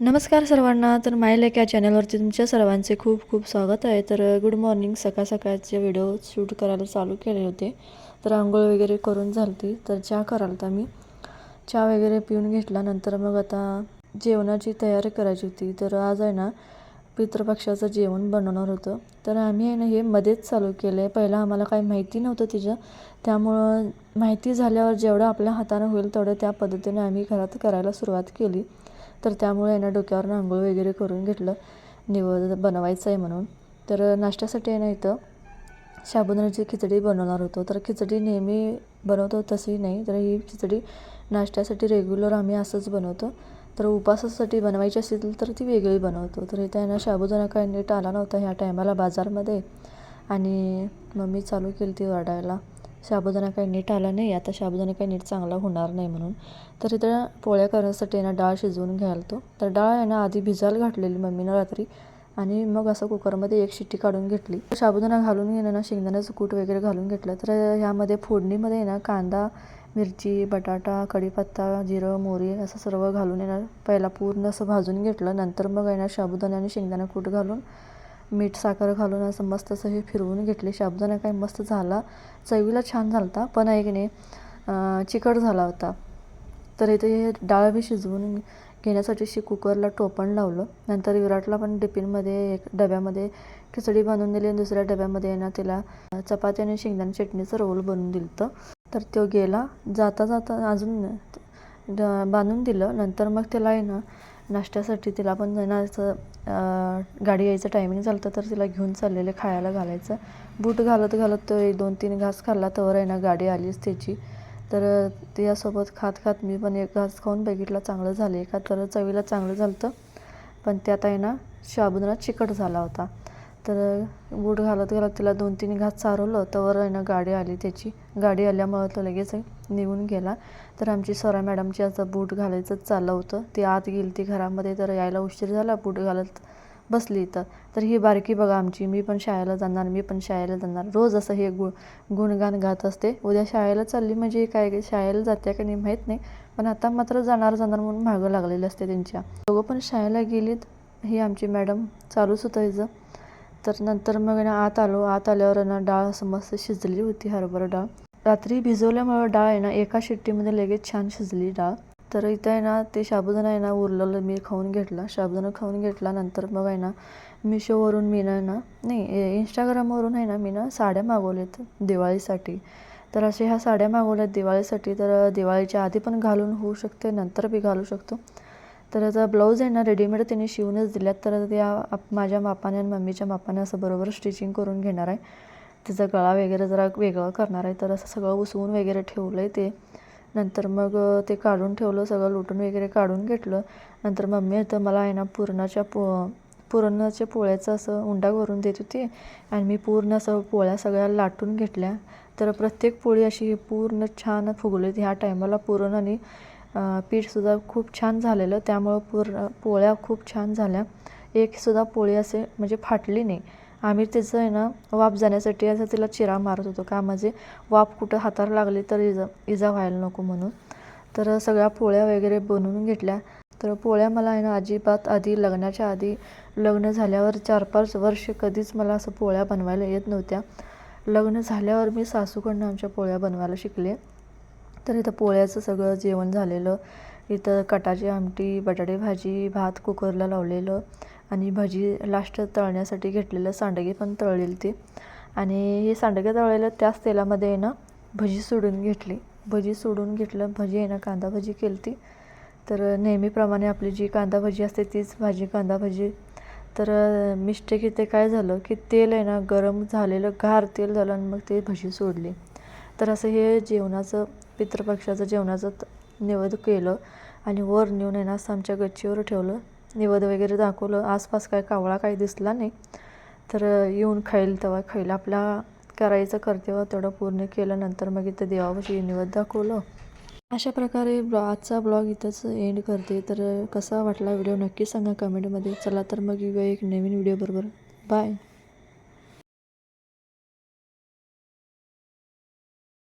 नमस्कार सर्वांना तर माय लेक या चॅनलवरती तुमच्या सर्वांचे खूप खूप स्वागत आहे. तर गुड मॉर्निंग. सकाळ सकाळचे व्हिडिओ शूट करायला चालू केले होते. तर आंघोळ वगैरे करून झालती. तर चहा कराल तर मी. चहा वगैरे पिऊन घेतला नंतर मग आता जेवणाची तयारी करायची होती. तर आज आहे ना पितृपक्षाचं जेवण बनवणार होतं. तर आम्ही आहे ना हे मध्येच चालू केलं आहे पहिला आम्हाला काही माहिती नव्हतं तिचं. त्यामुळं माहिती झाल्यावर जेवढं आपल्या हातानं होईल तेवढं त्या पद्धतीने आम्ही घरात करायला सुरुवात केली. तर त्यामुळे आहे ना डोक्यावर आंघोळ वगैरे करून घेतलं. निवड बनवायचं आहे म्हणून. तर नाश्त्यासाठी आहे ना इथं साबुदाण्याची खिचडी बनवणार होतो. तर खिचडी नेहमी बनवतो तशी नाही. तर ही खिचडी नाश्त्यासाठी रेग्युलर आम्ही असंच बनवतो. तर उपासासाठी बनवायची असेल तर ती वेगळी बनवतो. तर इथं ना साबुदाणा काय नीट आला नव्हता ह्या टायमाला बाजारमध्ये आणि मम्मी चालू केली ती वाढायला. साबुदाणा काही नीट आला नाही आता साबुदाणा काही नीट चांगला होणार नाही म्हणून. तर इथं पोळ्या करण्यासाठी ना डाळ शिजवून घालतो तर डाळ आहे ना आधी भिजायला घातलेली मम्मीनं रात्री आणि मग असं कुकरमध्ये एक शिट्टी काढून घेतली. साबुदाणा घालून घेणं ना शेंगदाण्याचं कूट वगैरे घालून घेतलं. तर ह्यामध्ये फोडणीमध्ये ना कांदा मिरची बटाटा कढीपत्ता जिरं मोहरी असं सर्व घालून येणार. पहिला पूर्ण असं भाजून घेतलं. नंतर मग येणार ना साबुदाणा आणि शेंगदाणा कूट घालून मीठ साखर घालून असं मस्त असं हे फिरवून घेतले. साबुदाणा काय मस्त झाला. चवीला छान झाला होता पण आहे की नाही चिकट झाला होता. तर इथे हे डाळ बी शिजवून घेण्यासाठी शि कुकरला टोपण लावलं. नंतर विराटला पण टिफिनमध्ये एक डब्यामध्ये खिचडी बांधून दिली आणि दुसऱ्या डब्यामध्ये ना तिला चपाती आणि शेंगदाणा चटणीचं रोल बनवून दिलं तर तो गेला. जाता जाता अजून बांधून दिलं. नंतर मग त्याला आहे ना नाश्त्यासाठी तिला पण आहे ना असं गाडी यायचं टायमिंग झालं होतं तर तिला घेऊन चाललेले खायला घालायचं. बूट घालत घालत तो एक दोन तीन घास खाल्ला. तर आहे ना गाडी आलीच त्याची. तर त्यासोबत खात खात मी पण एक घास खाऊन बघितला. चांगलं झाले. का तर चवीला चांगलं झालं होतं पण त्यात आहे ना साबुदाणा चिकट झाला होता. तर बूट घालत घालत तिला दोन तीन घास चारवलं तर आहे ना गाडी आली त्याची. गाडी आल्यामुळं तो लगेच निघून गेला. तर आमची स्वरा मॅडमची असं बूट घालायचंच चाललं होतं. ती आत गेली ती घरामध्ये तर यायला उशीर झाला बूट घालत बसली इथं. तर ही बारकी बघा आमची मी पण शाळेला जाणार मी पण शाळेला जाणार. रोज असं हे गु गुणगान गात असते. उद्या शाळेला चालली म्हणजे काय शाळेला जाते का नाही माहीत नाही. पण आता मात्र जाणार जाणार म्हणून मागं लागलेली असते त्यांच्या. दोघं पण शाळेला गेलीत. ही आमची मॅडम चालूच होतं हिचं. तर नंतर मग ना आत आलो. आत आल्यावर ना डाळ असं मस्त शिजली होती हरभरा डाळ. रात्री भिजवल्यामुळं डाळ आहे ना एका शिट्टीमध्ये लगेच छान शिजली डाळ. तर इथं आहे ना ते शाबुदाना आहे ना उरलेलं मी खाऊन घेतला. शाबुदाना खाऊन घेतला नंतर मग आहे ना मिशोवरून मी ना ना नाही इंस्टाग्रामवरून आहे ना मी ना साड्या मागवल्यात दिवाळीसाठी. तर असे ह्या साड्या मागवल्यात दिवाळीसाठी. तर दिवाळीच्या आधी पण घालून होऊ शकते नंतर बी घालू शकतो. तर याचा ब्लाऊज आहे ना रेडीमेड त्यांनी शिवूनच दिल्यात. तर त्या आप- माझ्या मापाने आणि मम्मीच्या मापाने असं बरोबर स्टिचिंग करून घेणार आहे. तिचा गळा वगैरे जरा वेगळं करणार आहे. तर असं सगळं उसवून वगैरे ठेवलं आहे ते. नंतर मग ते काढून ठेवलं सगळं लुटून वगैरे काढून घेतलं. नंतर मम्मी तर मला आहे ना पुरणाच्या पो पुरणाच्या पोळ्याचं असं उंडा करून देत होती. आणि मी पूर्ण असं पोळ्या सगळ्या लाटून घेतल्या. तर प्रत्येक पोळी अशी पूर्ण छान फुगली होती. ह्या टायमाला पुरण आणि पीठसुद्धा खूप छान झालेलं त्यामुळं पूर्ण पोळ्या खूप छान झाल्या. एकसुद्धा पोळी असे म्हणजे फाटली नाही. आम्ही त्याचं आहे ना वाफ जाण्यासाठी असं तिला चिरा मारत होतो. का म्हणजे वाफ कुठं हाताला लागली तर इजा इजा व्हायला नको म्हणून. तर सगळ्या पोळ्या वगैरे बनवून घेतल्या. तर पोळ्या मला आहे ना अजिबात आधी लग्नाच्या आधी लग्न झाल्यावर चार पाच वर्ष कधीच मला असं पोळ्या बनवायला येत नव्हत्या. लग्न झाल्यावर मी सासूकडनं आमच्या पोळ्या बनवायला शिकले. तर इथं पोळ्याचं सगळं जेवण झालेलं. इथं कटाची आमटी बटाटे भाजी भात कुकरला लावलेलं आणि भजी लास्ट तळण्यासाठी घेतलेलं. सांडगे पण तळलेली ती. आणि हे सांडगे तळलेलं त्याच तेलामध्ये आहे ना भजी सोडून घेतली. भजी सोडून घेतलं भजी आहे ना कांदा भजी केली ती तर नेहमीप्रमाणे आपली जी कांदा भजी असते तीच भाजी कांदा भजी. तर मिस्टेक इथे काय झालं की तेल आहे ना गरम झालेलं गार तेल झालं आणि मग ते भजी सोडली. तर असं हे जेवणाचं पितृपक्षाचं जेवणाचं निवद केलं आणि वर नेऊन आहे ना आमच्या गच्चीवर ठेवलं. निवद वगैरे दाखवलं. आसपास काय कावळा काही दिसला नाही. तर येऊन खाईल तेव्हा खाईल. आपला करायचं कर्तव्य तेवढं पूर्ण केलं नंतर मग इथं देवापाशी निवद दाखवलं. अशा प्रकारे ब्लॉ आजचा ब्लॉग इथंच एंड करते. तर कसा वाटला व्हिडिओ नक्की सांगा कमेंटमध्ये. चला तर मग येऊया एक नवीन व्हिडिओ बरोबर. बाय